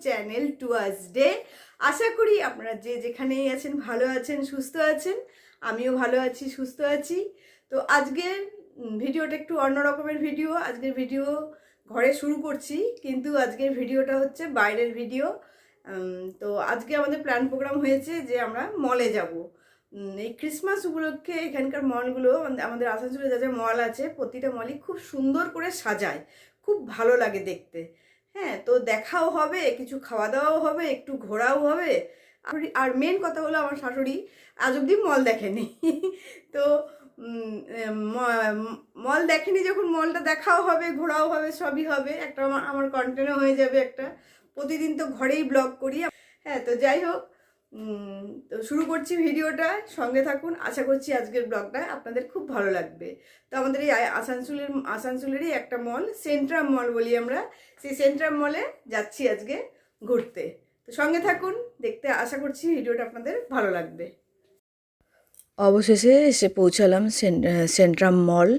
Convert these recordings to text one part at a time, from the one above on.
Channel towards day আশা করি আপনারা যে যেখানেই আছেন, ভালো আছেন, সুস্থ আছেন, আমিও ভালো আছি, সুস্থ আছি। তো আজকের ভিডিওটা একটু অন্য রকমের ভিডিও। আজকের ভিডিও ঘরে শুরু করছি, কিন্তু আজকের ভিডিওটা হচ্ছে বাইরের ভিডিও। তো আজকে আমাদের প্ল্যান প্রোগ্রাম হয়েছে যে আমরা মলে যাব। এই ক্রিসমাস উপলক্ষে এখানকার মলগুলো আমাদের- আসানসোলে যা যা মল আছে, প্রতিটা মলই খুব সুন্দর করে সাজায়। খুব ভালো লাগে দেখতে। হ্যাঁ তো দেখাও হবে, কিছু খাওয়া দাওয়াও হবে, একটু ঘোরাও হবে। আর- মেন কথা হলো আমার শাশুড়ি আজ অব্দি মল দেখেনি। তো মল দেখেনি যখন মলটা দেখাও হবে, ঘোরাও হবে, সবই হবে। একটা আমার কন্টেন্টও হয়ে যাবে একটা। প্রতিদিন তো ঘরেই ব্লগ করি। হ্যাঁ তো যাই হোক তো শুরু করছি ভিডিওটা, সঙ্গে থাকুন। আশা করছি আজকের ব্লগটা আপনাদের খুব ভালো লাগবে। তো আমাদের এই আসানসোলের, আসানসোলেরই একটা মল, সেন্ট্রাম মল বলি আমরা। সেই সেন্ট্রাম মলে যাচ্ছি আজকে ঘুরতে। তো সঙ্গে থাকুন, দেখতে আশা করছি ভিডিওটা আপনাদের ভালো লাগবে। অবশেষে এসে পৌঁছালাম সেন- সেন্ট্রাম মল।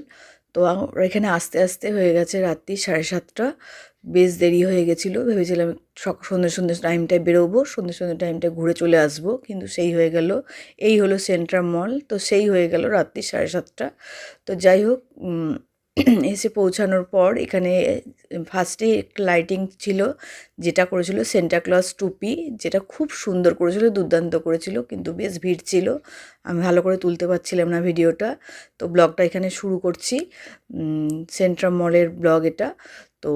তো এখানে আস্তে আস্তে হয়ে গেছে রাত্রি সাড়ে সাতটা। বেশ দেরি হয়ে গেছিল। ভেবেছিলাম সন্ধ্যে সন্ধ্যে টাইমটায় বেরোবো, সন্ধ্যে সন্ধ্যে টাইমটায় ঘুরে চলে আসব, কিন্তু সেই হয়ে গেল। এই হলো সেন্ট্রাম মল তো সেই হয়ে গেল রাত্রি সাড়ে সাতটা। তো যাই হোক এসে পৌঁছানোর পর এখানে ফার্স্টে লাইটিং ছিল, যেটা করেছিল ক্লজ টুপি, যেটা খুব সুন্দর করেছিল, দুর্দান্ত করেছিল, কিন্তু বেশ ভিড় ছিল। আমি ভালো করে তুলতে পারছিলাম না ভিডিওটা। তো ব্লগটা এখানে শুরু করছি সেন্ট্রাম মলের ব্লগ এটা। তো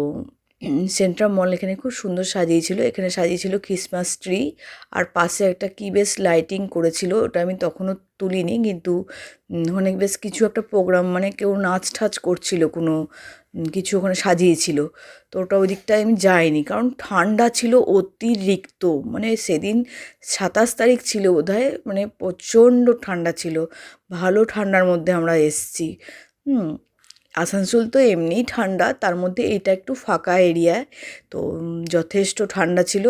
সেন্ট্রাম মল এখানে খুব সুন্দর সাজিয়েছিল। এখানে সাজিয়েছিল ক্রিসমাস ট্রি আর পাশে একটা কি বেশ লাইটিং করেছিল, ওটা আমি তখনও তুলিনি কিন্তু অনেক বেশ কিছু একটা প্রোগ্রাম মানে কেউ নাচ ঠাচ করছিল কোনো কিছু ওখানে সাজিয়েছিল। তো ওটা ওই দিকটায় আমি যাইনি কারণ ঠান্ডা ছিল অতিরিক্ত মানে সেদিন সাতাশ তারিখ ছিল বোধহয় মানে প্রচণ্ড ঠান্ডা ছিল। ভালো ঠান্ডার মধ্যে আমরা এসছি। হুম আসানসোল তো এমনিই ঠান্ডা, তার মধ্যে এটা একটু ফাঁকা এরিয়ায় তো যথেষ্ট ঠান্ডা ছিল।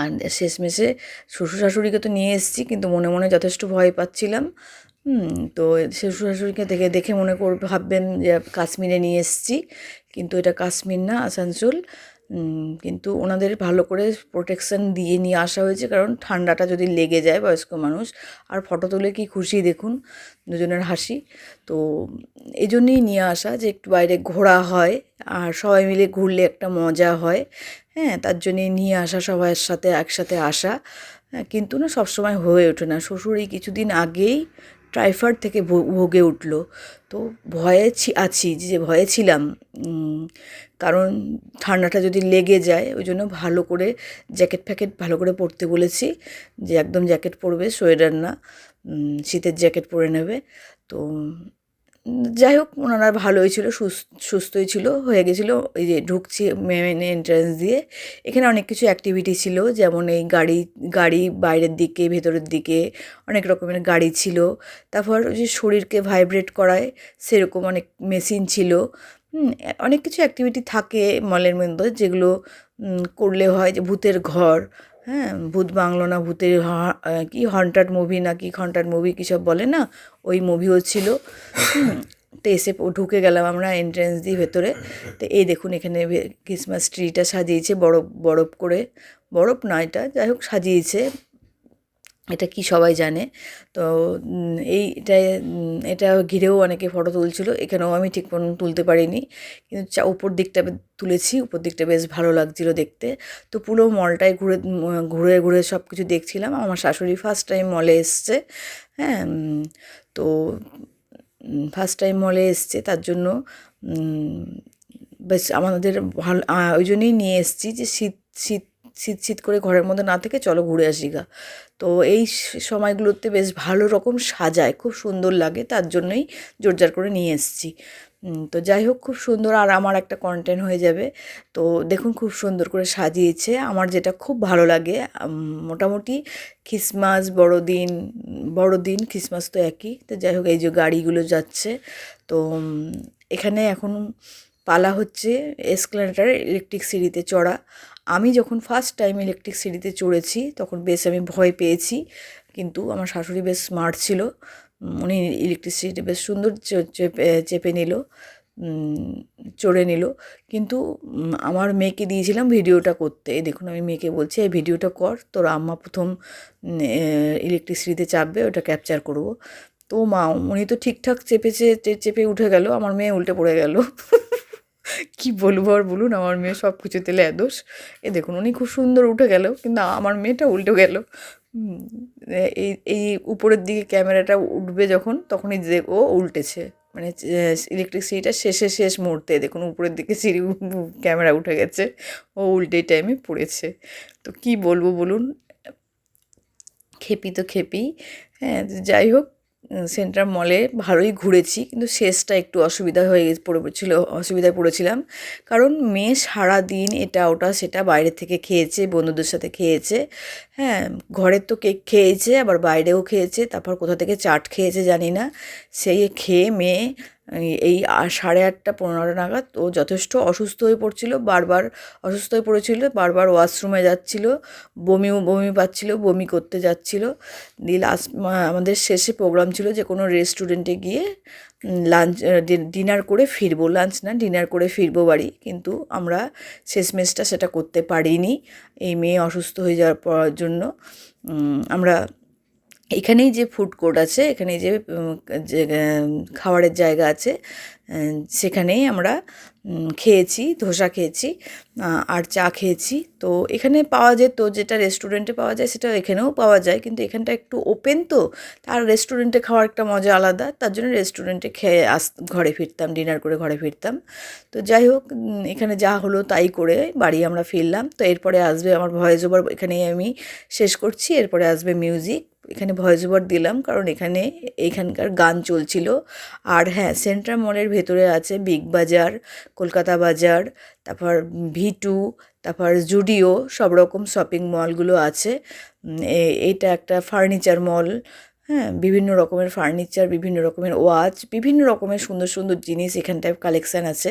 আর শেষমেশে শ্বশুর শাশুড়িকে তো নিয়ে এসেছি, কিন্তু মনে মনে যথেষ্ট ভয় পাচ্ছিলাম। তো শ্বশুর শাশুড়িকে দেখে দেখে মনে কর, ভাববেন যে কাশ্মীরে নিয়ে এসেছি, কিন্তু এটা কাশ্মীর না, আসানসোল। কিন্তু ওনাদের ভালো করে প্রোটেকশন দিয়ে নিয়ে আসা হয়েছে কারণ ঠান্ডাটা যদি লেগে যায় বয়স্ক মানুষ আর ফটো তুলে কি খুশি দেখুন দুজনের হাসি। তো এই জন্যেই নিয়ে আসা যে একটু বাইরে ঘোরা হয় আর সবাই মিলে ঘুরলে একটা মজা হয়। হ্যাঁ তার জন্যে নিয়ে আসা সবার সাথে একসাথে আসা। হ্যাঁ, কিন্তু না সবসময় হয়ে ওঠে না। শ্বশুর এই কিছুদিন আগেই ট্রাইফয়েড থেকে ভোগে উঠল। তো ভয়ে আছি যে ভয়ে ছিলাম। কারণ ঠান্ডাটা যদি লেগে যায়, ওই জন্য ভালো করে জ্যাকেট ফ্যাকেট ভালো করে পরতে বলেছি যে একদম জ্যাকেট পরবে, সোয়েটার না শীতের জ্যাকেট পরে নেবে। তো, যাই হোক, ওনারা ভালোই ছিল, সুস- সুস্থই ছিল, হয়ে গেছিল। এই যে ঢুকছি মেন এন্ট্রান্স দিয়ে, এখানে অনেক কিছু অ্যাক্টিভিটি ছিল, যেমন এই গাড়ি গাড়ি বাইরের দিকে, ভেতরের দিকে অনেক রকমের গাড়ি ছিল। তারপর ওই যে শরীরকে ভাইব্রেট করায়, সেরকম অনেক মেশিন ছিল। অনেক কিছু অ্যাক্টিভিটি থাকে মলের মধ্যে যেগুলো করলে হয় যে ভূতের ঘর হ্যাঁ ভূত বাংলো না, ভূতের কি হন্টার মুভি না কি হন্টার মুভি কী সব বলে না, ওই মুভিও ছিল। তো এসে ঢুকে গেলাম আমরা এন্ট্রেন্স দিয়ে ভেতরে। তো এই দেখুন এখানে ক্রিসমাস ট্রিটা সাজিয়েছে, বরফ বরফ করে, বরফ না এটা, যাই হোক সাজিয়েছে। এটা কি সবাই জানে? তো উম, এই এটা ঘিরেও অনেকে ফটো তুলছিল এখানেও আমি ঠিক মতন তুলতে পারিনি। কিন্তু চা উপর দিকটা তুলেছি উপর দিকটা বেশ ভালো লাগছিল দেখতে। তো পুরো মলটায় ঘুরে ঘুরে ঘুরে সব কিছু দেখছিলাম। আমার শাশুড়ি ফার্স্ট টাইম মলে এসছে হ্যাঁ তো ফার্স্ট টাইম মলে এসছে তার জন্য বেশ আমাদের ভালো ওই জন্যই নিয়ে এসেছি যে শীত শীত শীত শীত করে ঘরের মধ্যে না থেকে চলো ঘুরে আসি গা। তো এই সময়গুলোতে বেশ ভালো রকম সাজায়, খুব সুন্দর লাগে, তার জন্যই জোরজার করে নিয়ে এসেছি। তো যাই হোক, খুব সুন্দর আর আমার একটা কন্টেন্ট হয়ে যাবে। তো দেখুন খুব সুন্দর করে সাজিয়েছে, আমার যেটা খুব ভালো লাগে মোটামুটি খ্রিসমাস, বড়দিন বড়দিন, খ্রিসমাস তো একই। তো যাই হোক, এই যে গাড়িগুলো যাচ্ছে, তো এখানে এখন পালা হচ্ছে এসকেলেটার ইলেকট্রিক সিঁড়িতে চড়া। আমি যখন ফার্স্ট টাইম ইলেকট্রিক সিঁড়িতে চড়েছি, তখন বেশ আমি ভয় পেয়েছি। কিন্তু আমার শাশুড়ি বেশ স্মার্ট ছিল। উনি ইলেকট্রিক সিঁড়িটা বেশ সুন্দর চেপে চেপে নিল চড়ে নিল। কিন্তু আমার মেয়েকে দিয়েছিলাম ভিডিওটা করতে। এই দেখুন, আমি মেয়েকে বলছি, এই ভিডিওটা কর, তোর আম্মা প্রথম ইলেকট্রিসিটিতে চাপবে, ওটা ক্যাপচার করব। তো মা, উনি তো ঠিকঠাক চেপেছে চেপে উঠে গেল, আমার মেয়ে উল্টে পড়ে গেল। কি বলব আর বলুন, আমার মেয়ে সব কিছুতে লেদোষ এ দেখুন, উনি খুব সুন্দর উঠে গেল, কিন্তু আমার মেয়েটা উল্টে গেল। এই এই উপরের দিকে ক্যামেরাটা উঠবে যখন, তখনই যে, ও উল্টেছে। মানে ইলেকট্রিসিটিটা শেষে শেষ মুহূর্তে দেখুন, উপরের দিকে সিঁড়ি, ক্যামেরা উঠে গেছে, ও উল্টে টাইমে পড়েছে। তো কি বলব বলুন, খেপি তো খেপি হ্যাঁ যাই হোক সেন্ট্রাল মলে ভালোই ঘুরেছি, কিন্তু শেষটা একটু অসুবিধা হয়ে পড়েছিল অসুবিধায় পড়েছিলাম। কারণ মেয়ে সারা দিন এটা, ওটা, সেটা বাইরে থেকে খেয়েছে, বন্ধুদের সাথে খেয়েছে। হ্যাঁ ঘরের তো কেক খেয়েছে, আবার বাইরেও খেয়েছে, তারপর কোথা থেকে চাট খেয়েছে জানি না। সেই খেয়ে মেয়ে এই- এই সাড়ে আটটা, পনেরোটা নাগাদ ও যথেষ্ট অসুস্থ হয়ে পড়ছিল, বারবার অসুস্থ হয়ে পড়েছিল, বারবার ওয়াশরুমে যাচ্ছিল বমিও বমি পাচ্ছিল, বমি করতে যাচ্ছিল। দিয়ে লাস্ট আমাদের শেষে প্রোগ্রাম ছিল যে কোনো রেস্টুরেন্টে গিয়ে লাঞ্চ ডিনার করে ফিরবো। লাঞ্চ না ডিনার করে ফিরবো বাড়ি, কিন্তু আমরা শেষমেশটা সেটা করতে পারিনি। এই মেয়ে অসুস্থ হয়ে যাওয়ার জন্য আমরা এখানেই যে ফুড কোর্ট আছে এখানে যে খাবারের জায়গা আছে সেখানেই আমরা খেয়েছি, ধোসা খেয়েছি আর চা খেয়েছি। তো এখানে পাওয়া যেত, যেটা রেস্টুরেন্টে পাওয়া যায় সেটা এখানেও পাওয়া যায়। কিন্তু এখানটা একটু ওপেন তো, তার রেস্টুরেন্টে খাওয়ার একটা মজা আলাদা। তার জন্য রেস্টুরেন্টে খেয়ে আস, ঘরে ফিরতাম ডিনার করে ঘরে ফিরতাম। তো যাই হোক এখানে যা হলো তাই করে বাড়ি আমরা ফিরলাম। তো এরপরে আসবে আমার ভয়েস ওভার এখানেই আমি শেষ করছি। এরপরে আসবে মিউজিক এখানে ভয়েস ওভার দিলাম, কারণ এখানে, এখানকার গান চলছিল। আর হ্যাঁ সেন্ট্রাল মলের ভেতরে আছে বিগ বাজার, কলকাতা বাজার, তারপর ভি টু তারপর জুডিও, সব রকম শপিং মলগুলো আছে। এটা একটা ফার্নিচার মল হ্যাঁ বিভিন্ন রকমের ফার্নিচার, বিভিন্ন রকমের ওয়াচ, বিভিন্ন রকমের সুন্দর সুন্দর জিনিস এখানটায় কালেকশান আছে।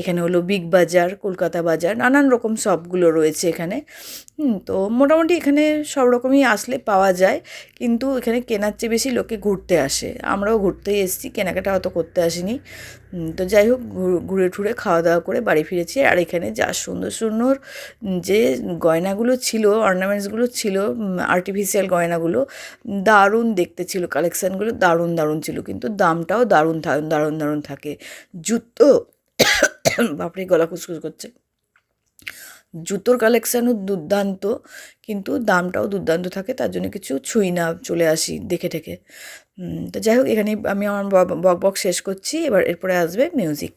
এখানে হলো বিগ বাজার, কলকাতা বাজার, নানান রকম শপগুলো রয়েছে এখানে। হুম, তো মোটামুটি এখানে সব রকমই আসলে পাওয়া যায়। কিন্তু এখানে কেনার চেয়ে বেশি লোকে ঘুরতে আসে। আমরাও ঘুরতেই এসেছি কেনাকাটা অত করতে আসিনি। তো যাই হোক ঘুরে ঠুরে খাওয়া দাওয়া করে বাড়ি ফিরেছি। আর এখানে যা সুন্দর সুন্দর যে গয়নাগুলো ছিল অর্নামেন্টসগুলো ছিল আর্টিফিশিয়াল গয়নাগুলো দারুণ দেখতে ছিল কালেকশানগুলো দারুণ দারুণ ছিল। কিন্তু দামটাও দারুণ দারুণ দারুণ থাকে। জুতো বাপরে গলা খুসখুস করছে। জুতোর কালেকশানও দুর্দান্ত, কিন্তু দামটাও দুর্দান্ত থাকে, তার জন্য কিছু ছুঁই না, চলে আসি দেখে ঠেকে। তো যাই হোক এখানে আমি আমার বক বক শেষ করছি, এবার এরপরে আসবে মিউজিক